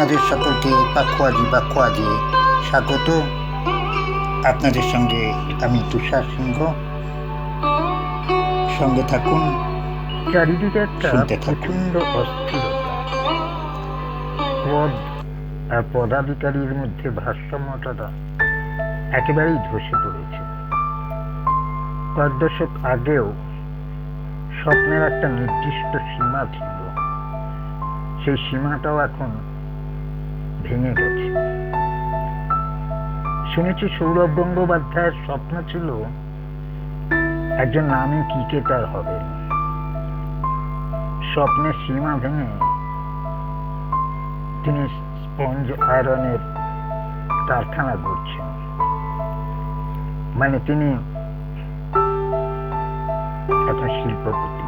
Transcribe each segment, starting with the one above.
আপনাদের সকলকে পাখোয়াজি পাখোয়াজি স্বাগত। আপনাদের সঙ্গে আমি তুষার সিংহ। সঙ্গে থাকুন চারিদিকে একটা শুনতে থাকুন। অস্থিরতা। পদ আর পদাধিকারীর মধ্যে ভারসাম্যটা একেবারেই ধসে পড়েছে। কয়েক দশক আগেও স্বপ্নের একটা নির্দিষ্ট সীমা ছিল। সেই সীমাটাও এখন ভেঙে গেছে। শুনেছি সৌরভ গঙ্গোপাধ্যায়ের স্বপ্ন ছিল একজন নামী ক্রিকেটার হবেন স্বপ্নের সীমা ভেঙে তিনি স্পঞ্জ আয়রনের কারখানা করছেন। মানে তিনি এখন শিল্পপতি।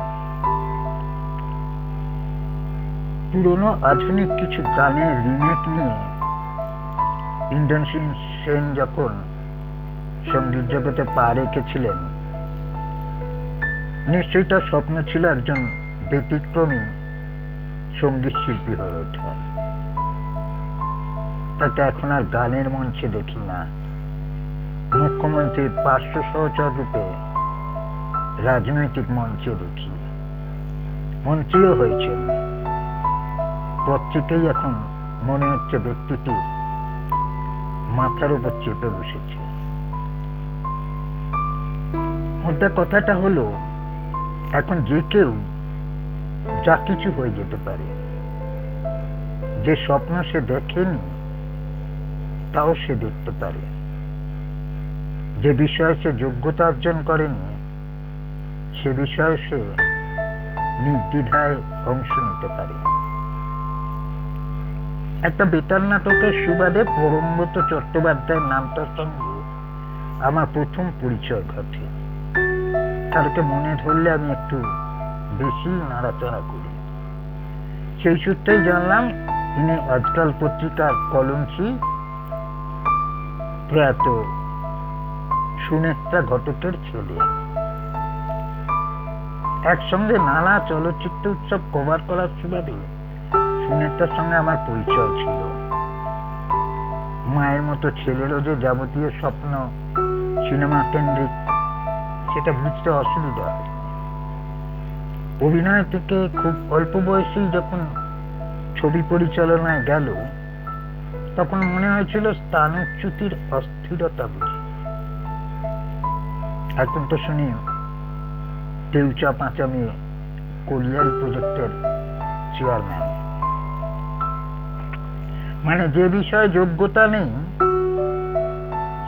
পুরনো আধুনিক কিছু গানের রিমেক নিয়ে ইন্দ্রনসিং সেন যখন সংগীত জগতে পা রেখেছিলেন, নিশ্চয়ই তার স্বপ্ন ছিল একজন ব্যতিক্রমী সংগীত শিল্পী হয়ে ওঠা। তাকে এখন আর গানের মঞ্চে দেখি না। মুখ্যমন্ত্রীর পার্শ্ব সহচর রূপে রাজনৈতিক মঞ্চে দেখি। মন্ত্রীও হয়েছেন। পত্রিকাই এখন মনে হচ্ছে ব্যক্তিটি মাথার উপর চেপে বসেছে। মোদ্দা কথাটা হলো, এখন যে কেউ যা কিছু হয়ে যেতে পারে, যে স্বপ্ন সে দেখেনি, তাও সে দেখতে পারে। যে বিষয়ে সে যোগ্যতা অর্জন করেনি, সে বিষয়ে সে নির্দ্বিধায় অংশ নিতে পারে। একটা বেতার নাটকের সুবাদে পরমব্রত চট্টোপাধ্যায়ের নামটার সঙ্গে আমার প্রথম পরিচয় ঘটে। তারকে মনে ধরলে আমি একটু বেশি নাড়াচাড়া করি। সেই সূত্রেই জানলাম, তিনি আজকাল পত্রিকার কলমসি প্রয়াত সুনেত্রা ঘটকের ছেলে। একসঙ্গে নানা চলচ্চিত্র উৎসব কভার করার সুবাদে সুনেত্রার সঙ্গে আমার পরিচয় ছিল। মায়ের মতো ছেলেরও যে যাবতীয় স্বপ্ন সিনেমা কেন্দ্রিক সেটা বুঝতে অসুবিধা। অভিনয় থেকে খুব অল্প বয়সেই যখন ছবি পরিচালনায় গেল, তখন মনে হয়েছিল স্থানচ্যুতির অস্থিরতা বুঝি। এখন তো শুনি দেউচা পাঁচামি কলিয়ারি প্রজেক্টের চেয়ারম্যান মানে যে বিষয়ে যোগ্যতা নেই,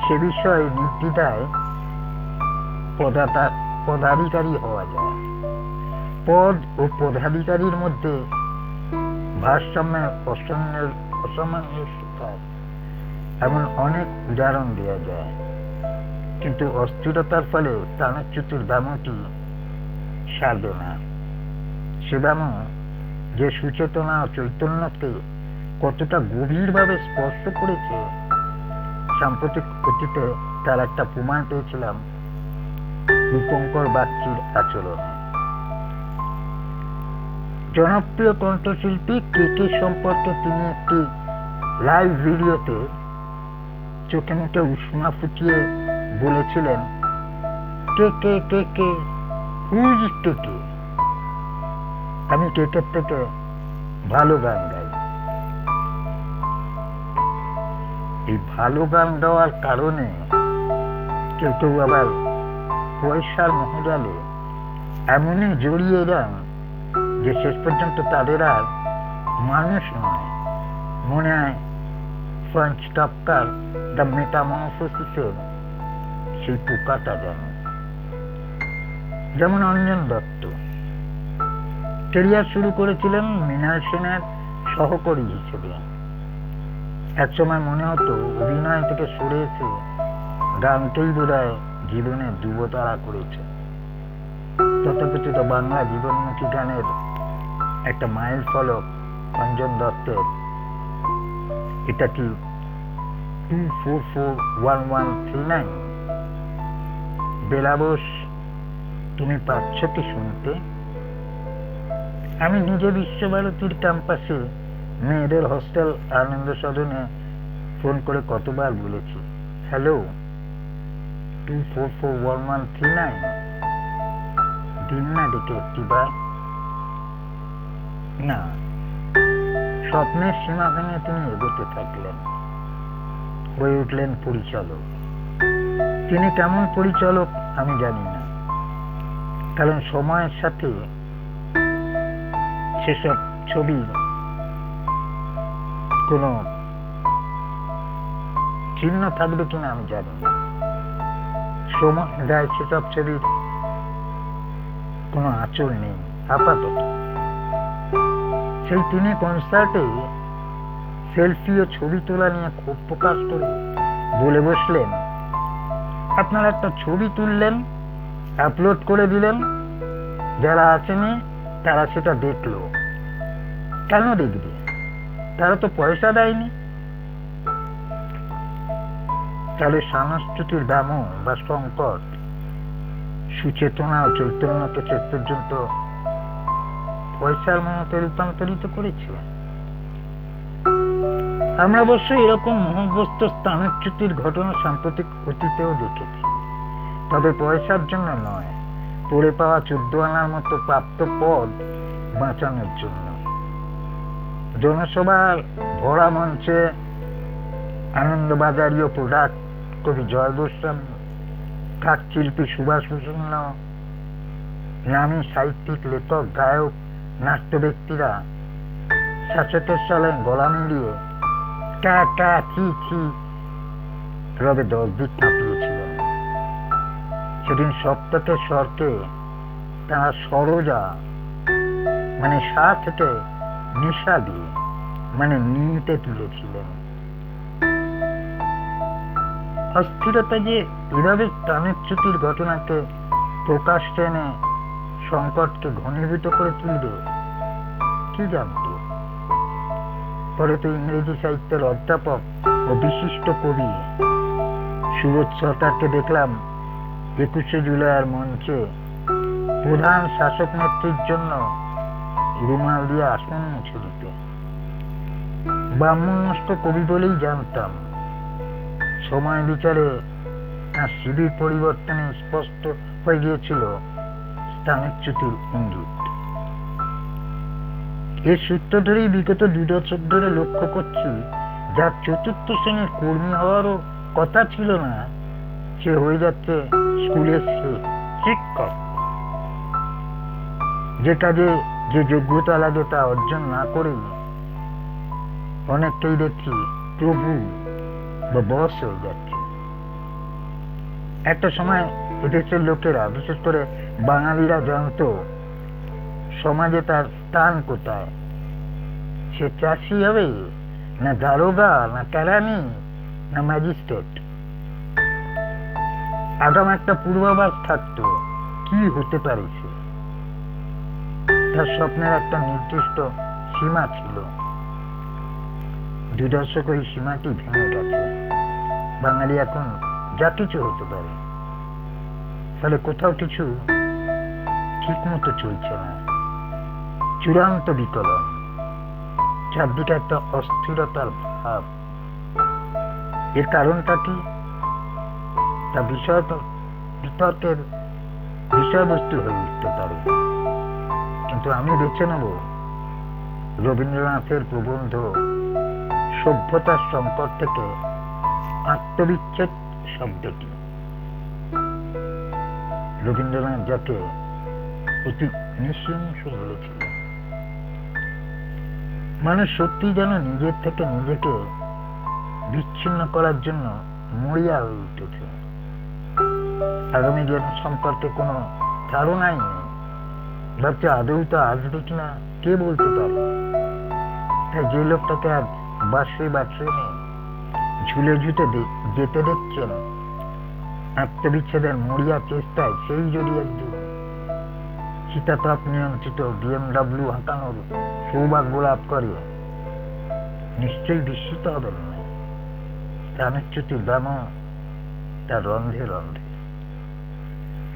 সে বিষয়ে নির্দ্বিধায় পদাধিকারী হওয়া যায়। পদ ও পদাধিকারীর মধ্যে ভারসাম্যের অসাম্যের অসামঞ্জস্যতার এমন অনেক উদাহরণ দেওয়া যায়। কিন্তু অস্থিরতার ফলে প্রাণচ্যুতির দামটি সারবে না। সে দাম যে সুচেতনা ও চৈতন্যকে কতটা গভীরভাবে স্পর্শ করেছে, সাম্প্রতিক অতীতে তার একটা প্রমাণ পেয়েছিলাম, রূপঙ্কর বাগচির আচরণে। জনপ্রিয় কণ্ঠশিল্পী কে সম্পর্কে তিনি একটি লাইভ ভিডিওতে চোখে মুখে উষ্মা ফুটিয়ে বলেছিলেন, কে কে কে কে হুইজ কে কে আমি কেকের থেকে ভালো গান এই ভালো গান গাওয়ার কারণে কেউ কেউ আবার পয়সার মহজালে এমনই জড়িয়ে যান যে শেষ পর্যন্ত তাদের আর মানুষ নয়। মনে হয় ফ্রান্স কাপকার দ্য মেটামরফোসিসের সেই পোকাটা যেন। যেমন অঞ্জন দত্ত। কেরিয়ার শুরু করেছিলেন মৃণাল সেনের সহকর্মী হিসেবে। একসময় মনে হতো অভিনয় থেকে সরে এসে গানকেই বোধহয় জীবনে যুবতারা করেছে। তথাকথিত বাংলা জীবনমুখী গানের একটা মাইল ফলক অঞ্জন দত্তের। এটা কি two four four one one three nine? Belabose, তুমি পাচ্ছ কি শুনতে? আমি নিজে বিশ্বভারতীর ক্যাম্পাসে মেয়েদের হস্টেল আনন্দ সদনে ফোন করে কতবার বলেছি। Hello two four four one one three nine দিন না ডেকে একটিবার। না, স্বপ্নের সীমা ভেঙে তিনি এগোতে থাকলেন। হয়ে উঠলেন পরিচালক। তিনি কেমন পরিচালক আমি জানি না। কারণ সময়ের সাথে সেসব ছবি কোনো চিহ্ন থাকবে কিনা আমি জানি। না সময় দেয় সেসব ছবির কোনো আঁচল নেই, আপাতত। সেই তিনি কনসার্টে সেলফি ও ছবি তোলা নিয়ে খুব প্রকাশ করে, বলে বসলেন। আপনারা একটা ছবি তুললেন আপলোড করে দিলেন, যারা আসেনি তারা সেটা দেখল। কেন দেখবে? তারা তো পয়সা দেয়নি। তাহলে সংস্কৃতির দামও বা সংকট সুচেতনা ও চৈতন্যকে শেষ পর্যন্ত পয়সার মমতে রূপান্তরিত করেছে। আমরা অবশ্য এরকম মোহগ্রস্ত স্থানচ্যুতির ঘটনা সাম্প্রতিক অতীতেও দেখেছি। তবে পয়সার জন্য নয়, পড়ে পাওয়া চোদ্দ আনার মতো প্রাপ্ত পদ বাঁচানোর জন্য। জনসভার ভরা মঞ্চে আনন্দবাজারীয় প্রোডাক্ট কবি জয় কাক শিল্পী সুভাষ প্রসন্ন নামী সাহিত্যিক, লেখক, গায়ক, নাট্য ব্যক্তিরা শাসকের সালে গলা মিলিয়ে কা কা চি চি রবে দশ দিক কাঁপিয়েছিলেন সেদিন সপ্তাহের স্বরকে তারা সরোজা মানে সা থেকে নিশা দিয়ে মানে নিতে তুলেছিলেন। অস্থিরতা যে এভাবে প্রাণচ্যুতির ঘটনাকে প্রকাশ টেনে সংকটকে ঘনীভূত করে তুলবে, কি জানত? পরে তো ইংরেজি সাহিত্যের অধ্যাপক ও বিশিষ্ট কবি সুবোধ সরকারকে দেখলাম একুশে জুলাইয়ের মঞ্চে প্রধান শাসক নেত্রীর জন্য রুমাল দিয়ে আসন মুছে দিতে ব্রাহ্মণ্যস্ত কবি বলেই জানতাম। সময় বিচারে তার শিবির পরিবর্তনে স্পষ্ট হয়ে গিয়েছিল স্থানচ্যুতির ইঙ্গিত। এর সূত্র ধরেই বিগত দু দশক ধরে লক্ষ্য করছি, যার চতুর্থ শ্রেণির কর্মী হওয়ারও কথা ছিল না, সে হয়ে যাচ্ছে স্কুলের শিক্ষক। যে কাজে যে যোগ্যতা লাগে তা অর্জন না করেই অনেকটাই দেখছি প্রভু বা বস হয়ে যাচ্ছে। একটা সময় এদেশের লোকেরা, বিশেষ করে বাঙালিরা জানতো, সমাজে তার স্থান কোথায়? সে চাষি হবে না দারোগা, না কেরানি, না ম্যাজিস্ট্রেট? আগাম একটা পূর্বাভাস থাকতো, কি হতে পারে সে? তার স্বপ্নের একটা নির্দিষ্ট সীমা ছিল। দু দশক ওই সীমাটি ভেঙে গেছে। বাঙালি এখন যা কিছু হতে পারে ফলে কোথাও কিছু ঠিক মতো চলছে না। চূড়ান্ত বিকলন চারদিকে একটা অস্থিরতার ভাব। এর কারণটা কি? তা বিষয় বিতর্কের বিষয়বস্তু হয়ে উঠতে পারে। কিন্তু আমি বেছে নেব। রবীন্দ্রনাথের প্রবন্ধ সভ্যতার সংকট থেকে আত্মবিচ্ছেদ শব্দটি। রবীন্দ্রনাথ যাকে অতি নিঃশংস বলেছিলেন মানুষ সত্যি যেন নিজের থেকে নিজেকে বিচ্ছিন্ন করার জন্য মরিয়া হয়ে উঠেছে। আগামী দিন সম্পর্কে কোনো ধারণাই নেই। ভাবছে আদৌ তো আসবে কিনা? কে বলতে পারে তাই যে লোকটাকে আজ বাসে বা ট্রেনে ঝুলে ঝুটে যেতে দেখছেন আত্মবিচ্ছেদের মরিয়া চেষ্টায় সেই যদি একদিন শীতাতাপ নিয়ন্ত্রিত বিএমডাব্লিউ হাঁকানোর সৌভাগ্য লাভ করে। নিশ্চয়ই বিস্মিত হবেন না স্থানচ্যুতির দাম তার রন্ধে রন্ধে।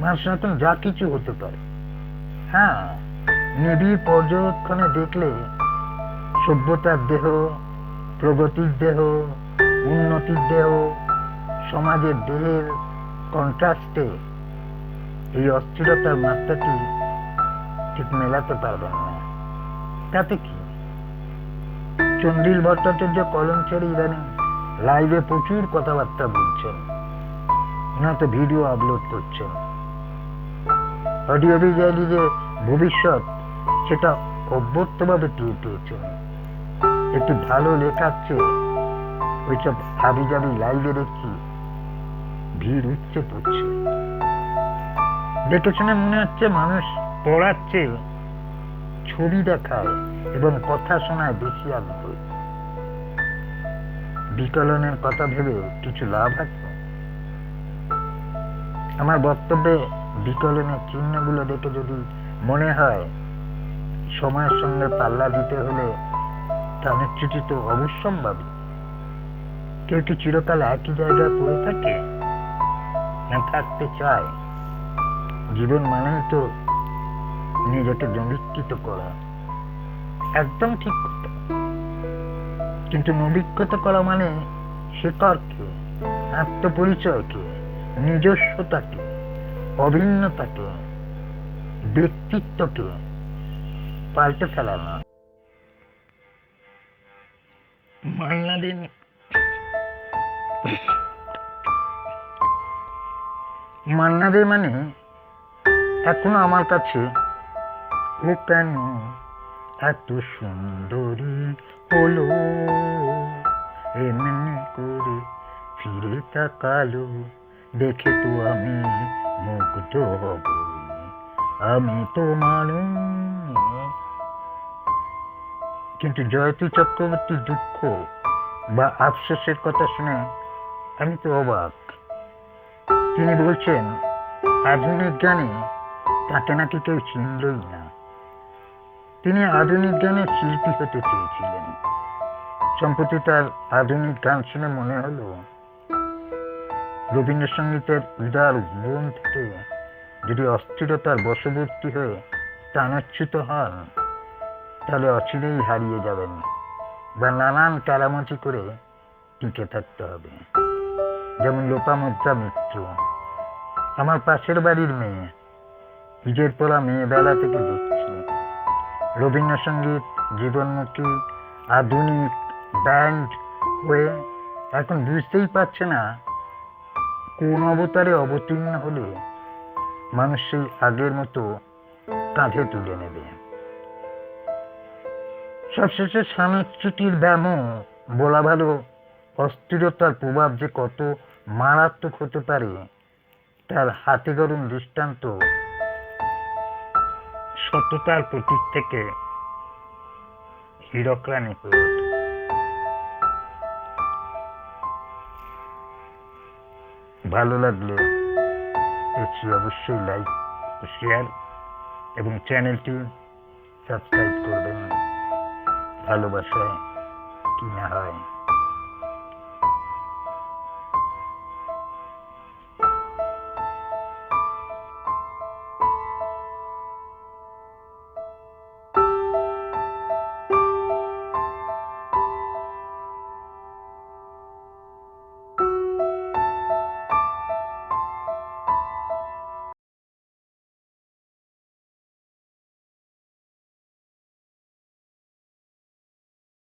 মানুষ নতুন যা কিছু হতে পারে। হ্যাঁ নিবিড় পর্যবেক্ষণে দেখলে সভ্যতার দেহ, প্রগতির দেহ, উন্নতির দেহ, সমাজের দেহের কন্ট্রাস্টে এই অস্থিরতার মাত্রাটি ঠিক মেলাতে পারবেন না। তাতে কি? চন্ডিল ভট্টাচার্য কলম ছেড়ে ইদানিং লাইভে প্রচুর কথাবার্তা বলছেন। না তো ভিডিও আপলোড করছেন। অডিও ভিজুয়ালি ভবিষ্যৎ সেটা অভ্যর্তভাবে টের পেয়েছেন একটি ভালো লেখার চেয়ে ওইসব হাবিজাবি লাইভে দেখছি। ভিড় উঠছে পড়ছে। দেখে শুনে মনে হচ্ছে মানুষ পড়াচ্ছে। ছবি দেখায় এবং কথা শোনায় বেশি আগ্রহী। বিকলনের কথা ভেবে কিছু লাভ আছে? আমার বক্তব্যে বিকলনের চিহ্নগুলো দেখে যদি মনে হয়, সময়ের সঙ্গে পাল্লা দিতে হলে তা নিশ্চিত তো অবশ্যম্ভাবী। কেউ কি চিরকাল একই জায়গায় পড়ে থাকে? না থাকতে চায়? জীবন মানেই তো নিজেকে নবীকৃত করা। একদম ঠিক কথা। কিন্তু নবীকৃত করা মানে শেখরকে আত্মপরিচয়কে? নিজস্বতাকে? অভিন্নতাকে, ব্যক্তিত্বকে পাল্টে ফেলা না মান্না দিন মান্না দে মানে এখনও আমার কাছে ও কেন এত সুন্দরী হলো। এমনি করে ফিরে তাকালো, দেখে তো আমি মুগ্ধ হব আমি তো মানুষ কিন্তু জয়তী চক্রবর্তীর দুঃখ বা আফসোসের কথা শুনে আমি তো অবাক তিনি বলছেন আধুনিক জ্ঞানে তাকে নাকি কেউ চিনলই না তিনি আধুনিক গানের শিল্পী হতে চেয়েছিলেন সম্প্রতি তার আধুনিক গান শুনে মনে হলো রবীন্দ্রসঙ্গীতের উদার বন থেকে যদি অস্থিরতার বশবর্তী হয়ে টানাচ্যুত হন, তাহলে অচিরেই হারিয়ে যাবেন বা নানান কারামতি করে টিকে থাকতে হবে। যেমন লোপামুদ্রা মিত্র আমার পাশের বাড়ির মেয়ে পড়া মেয়ে বেলা থেকে দেখছি। রবীন্দ্রসঙ্গীত, জীবনমুখী, আধুনিক, ব্যান্ড হয়ে এখন বুঝতেই পারছে না কোন অবতারে অবতীর্ণ হলে মানুষ সেই আগের মতো কাঁধে তুলে নেবে সবশেষে সাংস্কৃতির ব্যায়ামও বলা ভালো অস্থিরতার প্রভাব যে কত মারাত্মক হতে পারে, তার হাতে গরম দৃষ্টান্ত সততার প্রতীক থেকে হীরকরানি হয়ে ওঠে। ভালো লাগলে এসি অবশ্যই লাইক শেয়ার এবং চ্যানেলটি সাবস্ক্রাইব করবেন। ভালোবাসায় কি না হয়।